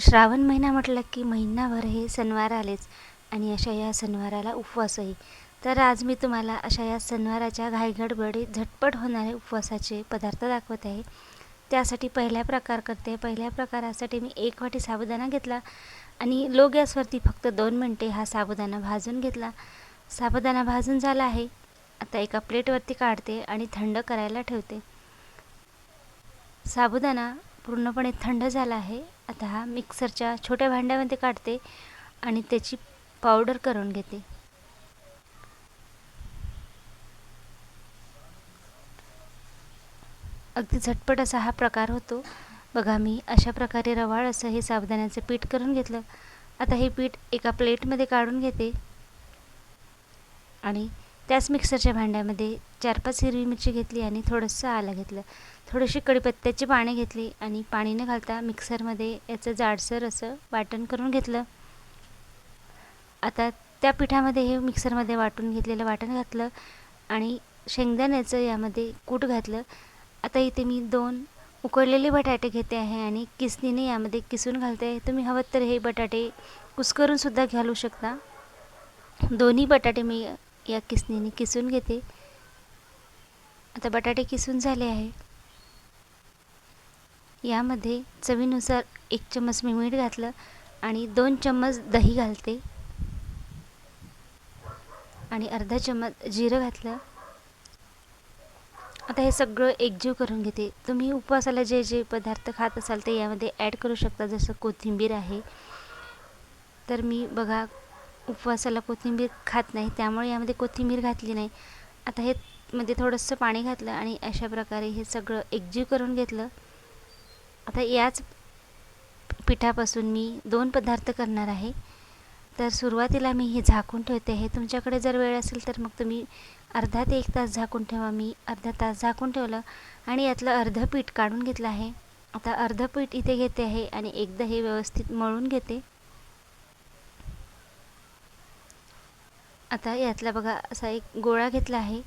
श्रावण महिना म्हटलं की महिनाभर हे सणवार आलेच आणि अशा या सणवाराला उपवासही. तर आज मी तुम्हाला अशा या सणवाराच्या घाईगडबडी झटपट होणारे उपवासाचे पदार्थ दाखवत आहे. त्यासाठी पहिल्या प्रकार करते. पहिल्या प्रकारासाठी मी एक वाटी साबुदाणा घेतला आणि लो गॅसवरती फक्त दोन मिनटे हा साबुदाणा भाजून घेतला. साबुदाणा भाजून झाला आहे. आता एका प्लेटवरती काढते आणि थंड करायला ठेवते. साबुदाणा पूर्णपणे थंड झाला आहे. आता हा मिक्सरच्या छोट्या भांड्यामध्ये काढते आणि त्याची पावडर करून घेते. अगदी झटपट असा हा प्रकार होतो. बघा मी अशा प्रकारे रवाळ असं हे साबुदाण्याचं पीठ करून घेतलं. आता हे पीठ एका प्लेटमध्ये काढून घेते. आणि त्याच मिक्सरच्या भांड्यामध्ये चार पाच हिरवी मिरची घेतली आणि थोडंसं आलं घेतलं. थोडीशी कढीपत्त्याची पाने घेतली आणि पाणी न घालता मिक्सरमध्ये याचं जाडसर असं वाटण करून घेतलं. आता त्या पिठामध्ये हे मिक्सरमध्ये वाटून घेतलेलं वाटण घातलं आणि शेंगदाण्याचं यामध्ये कूट घातलं. आता इथे मी दोन उकडलेले बटाटे घेते आहे आणि किसणीने यामध्ये किसून घालते आहे. तुम्ही हवं तर हे बटाटे कुस्करूनसुद्धा घालू शकता. दोन्ही बटाटे मी या किसणीने किसून घेते. आता बटाटे किसून झाले आहे. यामध्ये चवीनुसार एक चम्मच मी मीठ घातलं आणि दोन चम्मच दही घालते. आणि अर्धा चम्मच जिरं घातलं. आता हे सगळं एकजीव करून घेते. तुम्ही उपवासाला जे जे पदार्थ खात असाल ते यामध्ये ॲड करू शकता जसं कोथिंबीर आहे. तर मी बघा उपवासाला कोथिंबीर खात नाही त्यामुळे यामध्ये कोथिंबीर घातली नाही. आता हे मध्ये थोडंसं पाणी घातलं आणि अशा प्रकारे हे सगळं एकजीव करून घेतलं. आता याच पिठापासून मी दोन पदार्थ करणार आहे. तर सुरुवातीला मी हे झाकून ठेवते. आहे तुमच्याकडे जर वेळ असेल तर मग तुम्ही अर्धा ते एक तास झाकून ठेवा. मी अर्धा तास झाकून ठेवलं आणि यातलं अर्धं पीठ काढून घेतलं आहे. आता अर्धं पीठ इथे घेते आहे आणि एकदा हे व्यवस्थित मळून घेते. आता यातला बघा असा एक गोळा घेतला आहे.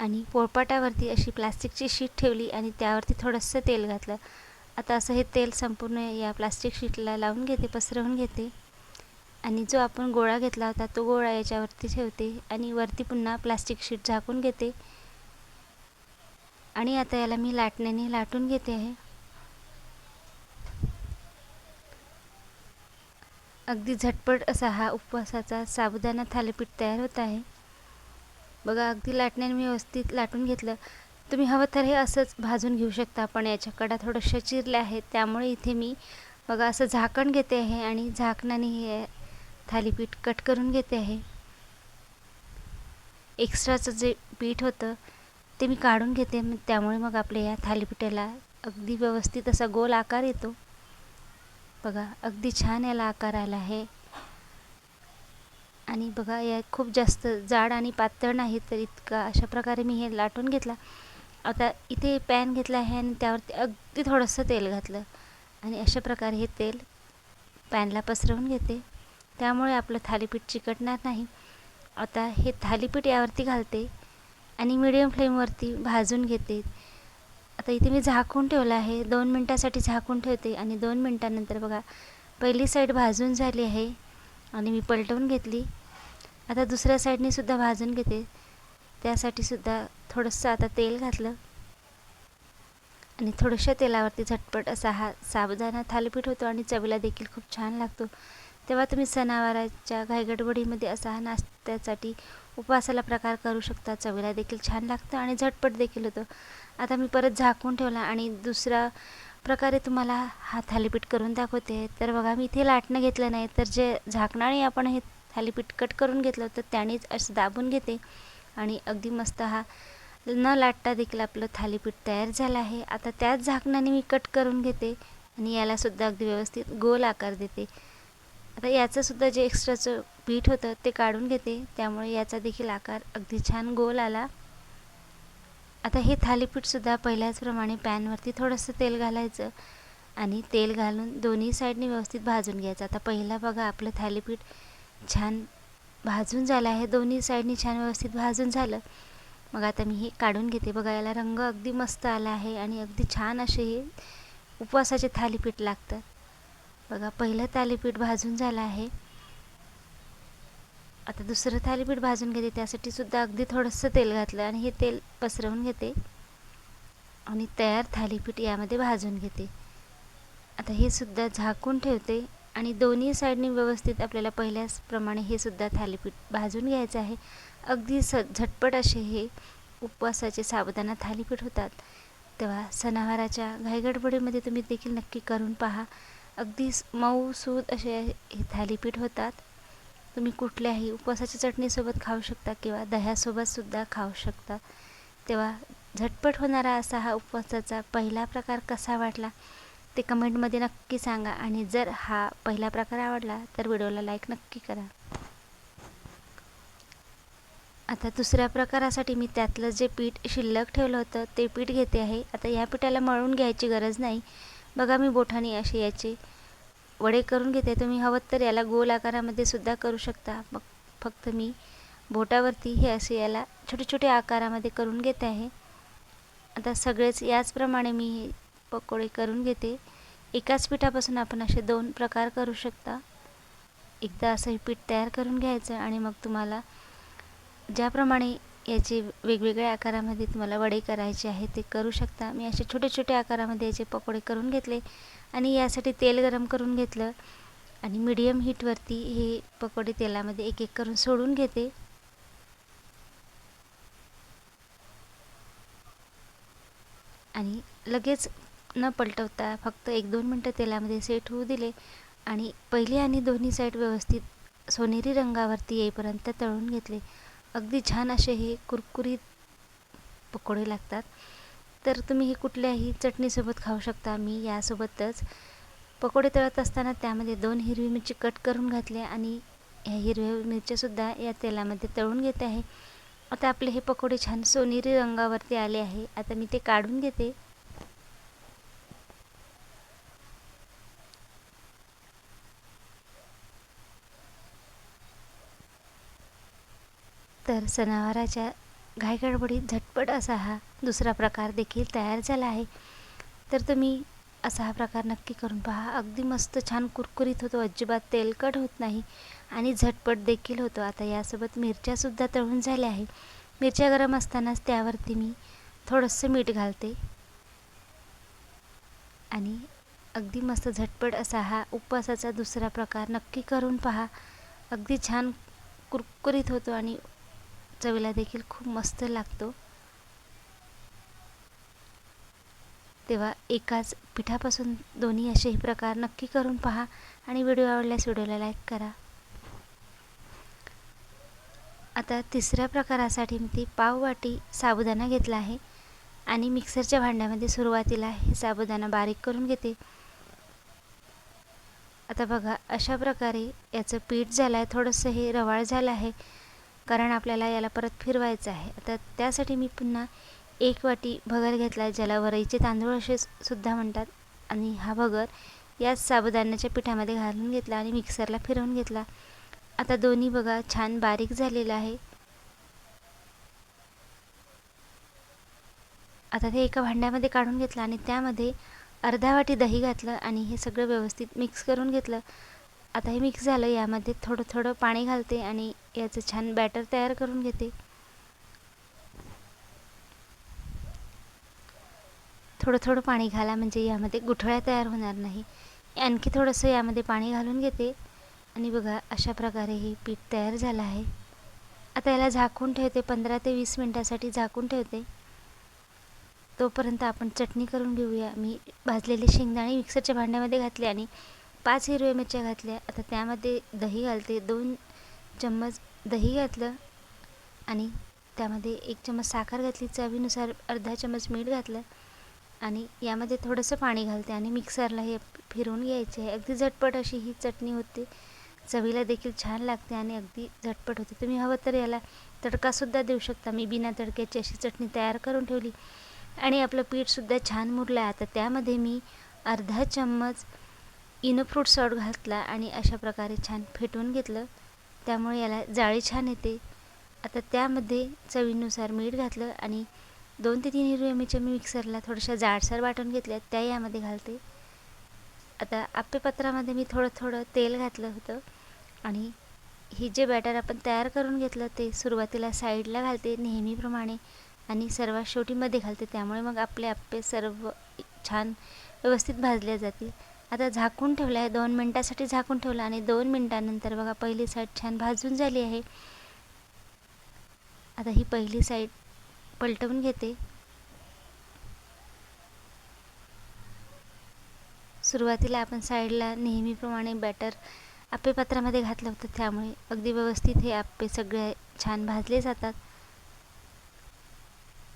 आणि पोळपाटावरती अशी प्लास्टिकची शीट ठेवली आणि त्यावरती थोडंसं तेल घातलं. आता असं हे तेल संपूर्ण या प्लास्टिक शीटला लावून घेते पसरवून घेते. आणि जो आपण गोळा घेतला होता तो गोळा याच्यावरती ठेवते आणि वरती पुन्हा प्लास्टिक शीट झाकून घेते. आणि आता याला मी लाटण्याने लाटून घेते आहे. अगदी झटपट असा हा उपवासाचा साबुदाणा थालीपीठ तयार होत आहे. बघा अगदी लाटण्याने मी व्यवस्थित लाटून घेतलं. तुम्ही हवं तर हे असंच भाजून घेऊ शकता पण याच्या कडा थोडंशा चिरल्या आहेत त्यामुळे इथे मी बघा असं झाकण घेते आहे आणि झाकणाने हे थालीपीठ कट करून घेते आहे. एक्स्ट्राचं जे पीठ होतं ते मी काढून घेते. त्यामुळे मग आपल्या या थालीपीठाला अगदी व्यवस्थित असा गोल आकार येतो. बघा अगदी छान याला आकार आला आहे. आणि बघा या खूप जास्त जाड आणि पातळ नाही तर इतका अशा प्रकारे मी हे लाटून घेतला. आता इथे पॅन घेतला आहे आणि त्यावरती अगदी थोडंसं तेल घातलं. आणि अशा प्रकारे हे तेल पॅनला पसरवून घेते. त्यामुळे आपलं थालीपीठ चिकटणार नाही. आता हे थालीपीठ यावरती घालते आणि मिडियम फ्लेमवरती भाजून घेते. आता इथे मी झाकून ठेवलं आहे. दोन मिनटासाठी झाकून ठेवते. आणि दोन मिनटानंतर बघा पहिली साईड भाजून झाली आहे. आणि मी पलटवून घेतली. आता दुसऱ्या साईडने सुद्धा भाजून घेते. त्यासाठी सुद्धा थोडंसं आता तेल घातलं. आणि थोड्याशा तेलावरती झटपट असा हा साबुदाणा थालीपीठ होतो आणि चवीला देखील खूप छान लागतो. तेव्हा तुम्ही सणावाराच्या घायगडबडीमध्ये असा हा नाश्त्यासाठी उपवासाला प्रकार करू शकता चवीला देखील छान लागतं आणि झटपट देखील होतं. आता मी परत झाकून ठेवला आणि दुसरा प्रकारे तुम्हाला हा थालीपीठ करून दाखवते. तर बघा मी इथे लाटणं घेतलं नाही तर जे झाकणाने आपण हे थालीपीठ कट करून घेतलं होतं त्यानेच असं दाबून घेते. आणि अगदी मस्त हा न लाटता देखील आपलं थालीपीठ तयार झालं आहे. आता त्याच झाकणाने मी कट करून घेते आणि यालासुद्धा अगदी व्यवस्थित गोल आकार देते. आता याचंसुद्धा जे एक्स्ट्राचं पीठ होतं ते काढून घेते. त्यामुळे याचा देखील आकार अगदी छान गोल आला. आता हे थालीपीठसुद्धा पहिल्याचप्रमाणे पॅनवरती थोडंसं तेल घालायचं आणि तेल घालून दोन्ही साईडने व्यवस्थित भाजून घ्यायचं. आता पहिला बघा आपलं थालीपीठ छान भाजून झालं आहे. दोन्ही साईडनी छान व्यवस्थित भाजून झालं. मग आता मी हे काढून घेते. बघा याला रंग अगदी मस्त आला आहे आणि अगदी छान असे हे उपवासाचे थालीपीठ लागतात बघा पहिलं थालीपीठ भाजून झालं आहे. आता दुसरं थालीपीठ भाजून घेते त्यासाठी सुद्धा अगदी थोडंसं तेल घातलं आणि हे तेल पसरवून घेते. आणि तयार थालीपीठ यामध्ये भाजून घेते. आता हे सुद्धा झाकून ठेवते आणि दोन्ही साईडनी व्यवस्थित आपल्याला पहिल्याचप्रमाणे हे सुद्धा थालीपीठ भाजून घ्यायचं आहे. अगदी स झटपट असे हे उपवासाचे साबुदाणा थालीपीठ होतात. तेव्हा सणावाराच्या घाईगडबडीमध्ये तुम्ही देखील नक्की करून पहा. अगदी मऊ सूद असे हे थालीपीठ होतात. तुम्ही कुठल्याही उपवासाच्या चटणीसोबत खाऊ शकता किंवा दह्यासोबतसुद्धा खाऊ शकता. तेव्हा झटपट होणारा असा हा उपवासाचा पहिला प्रकार कसा वाटला ते कमेंटमध्ये नक्की सांगा आणि जर हा पहिला प्रकार आवडला तर व्हिडिओला लाईक नक्की करा. आता दुसऱ्या प्रकारासाठी मी त्यातलं जे पीठ शिल्लक ठेवलं होतं ते पीठ घेते आहे. आता या पिठाला मळून घ्यायची गरज नाही. बघा मी बोठाने असे याचे. वडे करून घेते तुम्ही हवं तर याला गोल आकारामध्ये सुद्धा करू शकता. मग फक्त मी बोटावरती हे असे याला छोटे छोटे आकारामध्ये करून घेते आहे. आता सगळेच याचप्रमाणे मी हे पकोडे करून घेते. एकाच पिठापासून आपण असे दोन प्रकार करू शकता. एकदा असं हे पीठ तयार करून घ्यायचं आणि मग तुम्हाला ज्याप्रमाणे याचे वेगवेगळ्या आकारामध्ये तुम्हाला वडे करायचे आहे ते करू शकता. मी असे छोटे छोटे आकारामध्ये याचे पकोडे करून घेतले आणि यासाठी तेल गरम करून घेतलं आणि मीडियम हीटवरती हे पकोडे तेलामध्ये एक एक करून सोडून घेते. आणि लगेच न पलटवता फक्त एक दोन मिनटं तेलामध्ये सेट होऊ दिले आणि पहिली आणि दोन्ही साईड व्यवस्थित सोनेरी रंगावरती येईपर्यंत तळून घेतले. अगदी छान असे हे कुरकुरीत पकोडे लागतात. तर तुम्ही हे कुठल्याही चटणीसोबत खाऊ शकता मी यासोबतच. पकोडे तळत असताना त्यामध्ये दोन हिरवी मिरची कट करून घातले आणि ह्या हिरव्या मिरच्यासुद्धा या तेलामध्ये तळून घेते आहे. आता आपले हे पकोडे छान सोनेरी रंगावरती आले आहे. आता मी ते काढून घेते. तर सणावाराच्या घाईगडबडीत झटपट असा हा दुसरा प्रकार देखील तयार झाला आहे. तर तुम्ही असा हा प्रकार नक्की करून पहा. अगदी मस्त छान कुरकुरीत होतो. अजिबात तेलकट होत नाही आणि झटपट देखील होतो. आता यासोबत मिरच्यासुद्धा तळून झाल्या आहे मिरच्या गरम असतानाच त्यावरती मी थोडंसं मीठ घालते. आणि अगदी मस्त झटपट असा हा उपवासाचा दुसरा प्रकार नक्की करून पहा. अगदी छान कुरकुरीत होतो आणि चवीला देखील खूप मस्त लागतो. तेव्हा एकाच पिठापासून दोन्ही असेही प्रकार नक्की करून पहा आणि व्हिडिओ आवडल्यास व्हिडिओला लाईक करा. आता तिसऱ्या प्रकारासाठी मी ती पाववाटी साबुदाणा घेतला आहे आणि मिक्सरच्या भांड्यामध्ये सुरुवातीला हे साबुदाणा बारीक करून घेते. आता बघा अशा प्रकारे याचं पीठ झालं आहे थोडंसं हे रवाळ झालं आहे. कारण आपल्याला याला परत फिरवायचं आहे. आता त्यासाठी मी पुन्हा एक वाटी भगर घेतला आहे ज्याला वरईचे तांदूळ असे सुद्धा म्हणतात. आणि हा भगर याच साबुदाण्याच्या पिठामध्ये घालून घेतला आणि मिक्सरला फिरवून घेतला. आता दोन्ही बघा छान बारीक झालेलं आहे. आता ते एका भांड्यामध्ये काढून घेतलं आणि त्यामध्ये अर्धा वाटी दही घातलं आणि हे सगळं व्यवस्थित मिक्स करून घेतलं. आता हे मिक्स झालं यामध्ये थोडं थोडं पाणी घालते आणि याचं छान बॅटर तयार करून घेते. थोडं थोडं पाणी घाला म्हणजे यामध्ये गुठळ्या तयार होणार नाही. आणखी थोडंसं यामध्ये पाणी घालून घेते. आणि बघा अशा प्रकारे हे पीठ तयार झालं आहे. आता याला झाकून ठेवते पंधरा ते वीस मिनटासाठी झाकून ठेवते. तोपर्यंत आपण चटणी करून घेऊया. मी भाजलेले शेंगदाणे मिक्सरच्या भांड्यामध्ये घातले आणि पाच हिरव्या मिरच्या घातल्या. आता त्यामध्ये दही घालते. दोन चम्मच दही घातलं आणि त्यामध्ये एक चम्मच साखर घातली. चवीनुसार अर्धा चम्मच मीठ घातलं आणि यामध्ये थोडंसं पाणी घालते आणि मिक्सरला हे फिरवून घ्यायचे आहे. अगदी झटपट अशी ही चटणी होते. चवीला देखील छान लागते आणि अगदी झटपट होते. तुम्ही हवं तर याला तडकासुद्धा देऊ शकता. मी बिना तडक्याची अशी चटणी तयार करून ठेवली. आणि आपलं पीठसुद्धा छान मुरलं आहे. आता त्यामध्ये मी अर्धा चम्मच इनो फ्रूट सॉल्ट घातला आणि अशा प्रकारे छान फेटून घेतलं. त्यामुळे याला जाळी छान येते. आता त्यामध्ये चवीनुसार मीठ घातलं आणि दोन ते तीन हिरव्या मिरच्या मी मिक्सरला थोड्याशा जाडसर वाटून घेतल्या त्या यामध्ये घालते. आता आप्पेपत्रामध्ये मी थोडं थोडं तेल घातलं होतं आणि ही जे बॅटर आपण तयार करून घेतलं ते सुरुवातीला साईडला घालते नेहमीप्रमाणे आणि सर्वात शेवटीमध्ये घालते. त्यामुळे मग आपले आप्पे सर्व छान व्यवस्थित भाजले जातील. आता झाकून ठेवलं आहे. दोन मिनटासाठी झाकून ठेवलं आणि दोन मिनटानंतर बघा पहिली साईड छान भाजून झाली आहे. आता ही पहिली साईड पलटवून घेते. सुरुवातीला आपण साईडला नेहमीप्रमाणे बॅटर आप्पे पात्रामध्ये घातलं होतं त्यामुळे अगदी व्यवस्थित हे आप्पे सगळे छान भाजले जातात.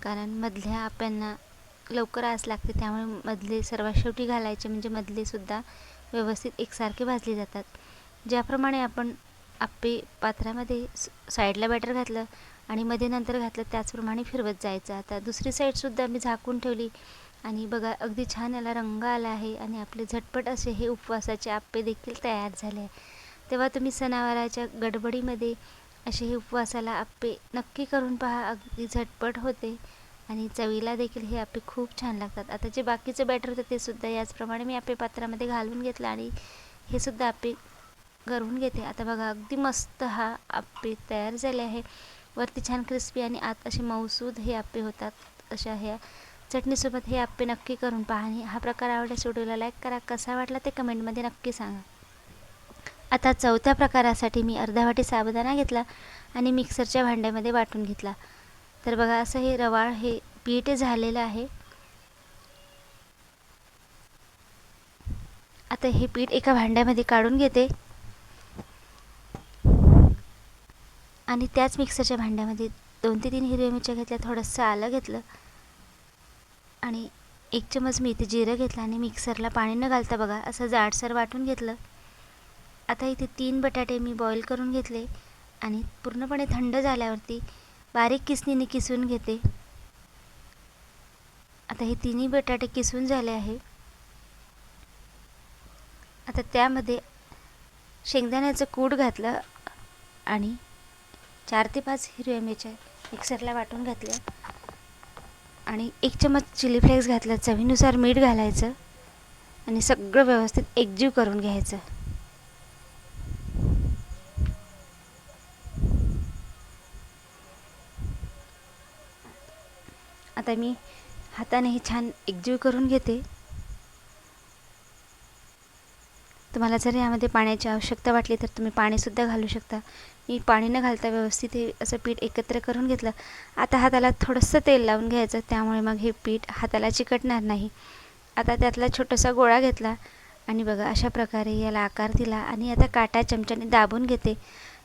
कारण मधल्या आप्यांना लवकर आस लागते त्यामुळे मधले सर्वात शेवटी घालायचे म्हणजे मधले सुद्धा व्यवस्थित एकसारखे भाजले जातात. ज्याप्रमाणे आपण आप्पे पात्रामध्ये साईडला बॅटर घातलं आणि मध्ये नंतर घातलं त्याचप्रमाणे फिरवत जायचं. आता दुसरी साईडसुद्धा मी झाकून ठेवली आणि बघा अगदी छान याला रंग आला आहे आणि आपले झटपट असे हे उपवासाचे आप्पे देखील तयार झाले आहे. तेव्हा तुम्ही सणावाराच्या गडबडीमध्ये असे हे उपवासाला आप्पे नक्की करून पहा अगदी झटपट होते. आणि चवीला देखील हे आप्पे खूप छान लागतात. आता जे बाकीचे बॅटर होतं ते सुद्धा याचप्रमाणे मी आप्पे पात्रामध्ये घालून घेतलं आणि हे सुद्धा आप्पे गरवून घेते. आता बघा अगदी मस्त हा आप्पे तयार झाले आहे. वरती छान क्रिस्पी आणि आत असे मऊसूद हे आप्पे होतात. अशा ह्या चटणीसोबत हे आप्पे नक्की करून पहा आणि हा प्रकार आवडल्यास व्हिडिओला लाईक करा. कसा वाटला ते कमेंटमध्ये नक्की सांगा. आता चौथ्या प्रकारासाठी मी अर्धा वाटी साबुदाणा घेतला आणि मिक्सरच्या भांड्यामध्ये वाटून घेतला. तर बघा असं हे रवाळ हे पीठ झालेलं आहे. आता हे पीठ एका भांड्यामध्ये काढून घेते. आणि त्याच मिक्सरच्या भांड्यामध्ये दोन ते तीन हिरव्या मिरच्या घेतल्या थोडंसं आलं घेतलं. आणि एक चमच मी इथे जिरं घेतलं आणि मिक्सरला पाणी न घालता बघा असं जाडसर वाटून घेतलं. आता इथे तीन बटाटे मी बॉईल करून घेतले. आणि पूर्णपणे थंड झाल्यावरती बारीक किसणीने किसून घेते. आता हे तिन्ही बटाटे किसून झाले आहे. आता त्यामध्ये शेंगदाण्याचं कूट घातलं आणि चार ते पाच हिरव्या मिरच्या मिक्सरला वाटून घातल्या आणि एक चमच चिली फ्लेक्स घातलं. चवीनुसार मीठ घालायचं आणि सगळं व्यवस्थित एकजीव करून घ्यायचं. आता मी हाताने हे छान एकजीव करून घेते. तुम्हाला जर यामध्ये पाण्याची आवश्यकता वाटली तर तुम्ही पाणीसुद्धा घालू शकता. मी पाणी न घालता व्यवस्थित हे असं पीठ एकत्र करून घेतलं. आता हाताला थोडंसं तेल लावून घ्यायचं त्यामुळे मग हे पीठ हाताला चिकटणार नाही. आता त्यातला छोटासा गोळा घेतला आणि बघा अशा प्रकारे याला आकार दिला आणि आता काटा चमच्याने दाबून घेते.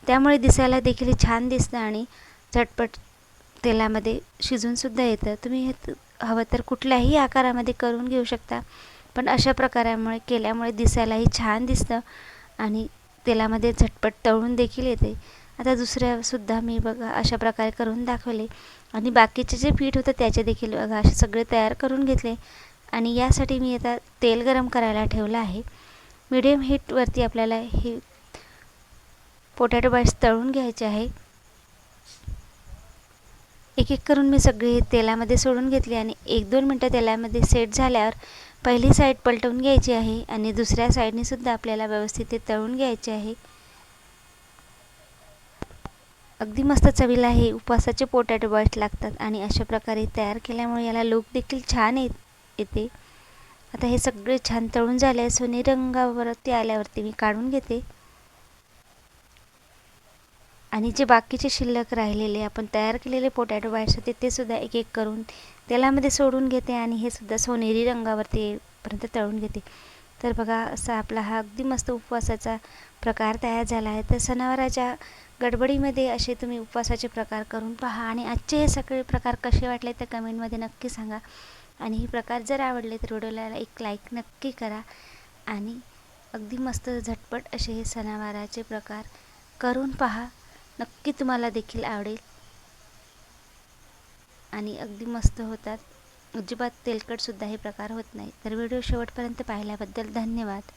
त्यामुळे दिसायला देखील छान दिसतं आणि झटपट तेलामध्ये शिजूनसुद्धा येतं. तुम्ही हे हवं तर कुठल्याही आकारामध्ये करून घेऊ शकता. पण अशा प्रकारामुळे केल्यामुळे दिसायलाही छान दिसतं आणि तेलामध्ये झटपट तळून देखील येते. आता दुसऱ्यासुद्धा मी बघा अशा प्रकारे करून दाखवले. आणि बाकीचे जे पीठ होतं त्याचे देखील बघा असे सगळे तयार करून घेतले. आणि यासाठी मी आता तेल गरम करायला ठेवलं आहे. मिडियम हीटवरती आपल्याला हे पोटॅटो बाईट्स तळून घ्यायचे आहे. एक एक करून मी सगळे तेलामध्ये सोडून घेतले आणि एक दोन मिनटं तेलामध्ये सेट झाल्यावर पहिली साईड पलटवून घ्यायची आहे आणि दुसऱ्या साईडनेसुद्धा आपल्याला व्यवस्थित ते तळून घ्यायचे आहे. अगदी मस्त चवीला हे उपवासाचे पोटॅटो बॉईट लागतात आणि अशा प्रकारे तयार केल्यामुळे याला लूक देखील छान येत येते. आता हे सगळे छान तळून झाले सोने रंगावरती आल्यावरती मी काढून घेते. आणि जे बाकीचे शिल्लक राहिलेले आपण तयार केलेले पोटॅटो बाईट्स होते ते सुद्धा एक एक करून तेलामध्ये सोडून घेते आणि हे सुद्धा सोनेरी रंगावरती येईपर्यंत तळून घेते. तर बघा असा आपला हा अगदी मस्त उपवासाचा प्रकार तयार झाला आहे. तर सणावाराच्या गडबडीमध्ये असे तुम्ही उपवासाचे प्रकार करून पहा आणि आजचे हे सगळे प्रकार कसे वाटले ते कमेंटमध्ये नक्की सांगा. आणि हे प्रकार जर आवडले तर व्हिडिओला एक लाईक नक्की करा आणि अगदी मस्त झटपट असे हे सणावाराचे प्रकार करून पहा. नक्की तुम्हाला देखील आवडेल. आणि अगदी मस्त होतात. अजिबात तेलकटसुद्धा हे प्रकार होत नाही तर व्हिडिओ शेवटपर्यंत पाहिल्याबद्दल धन्यवाद.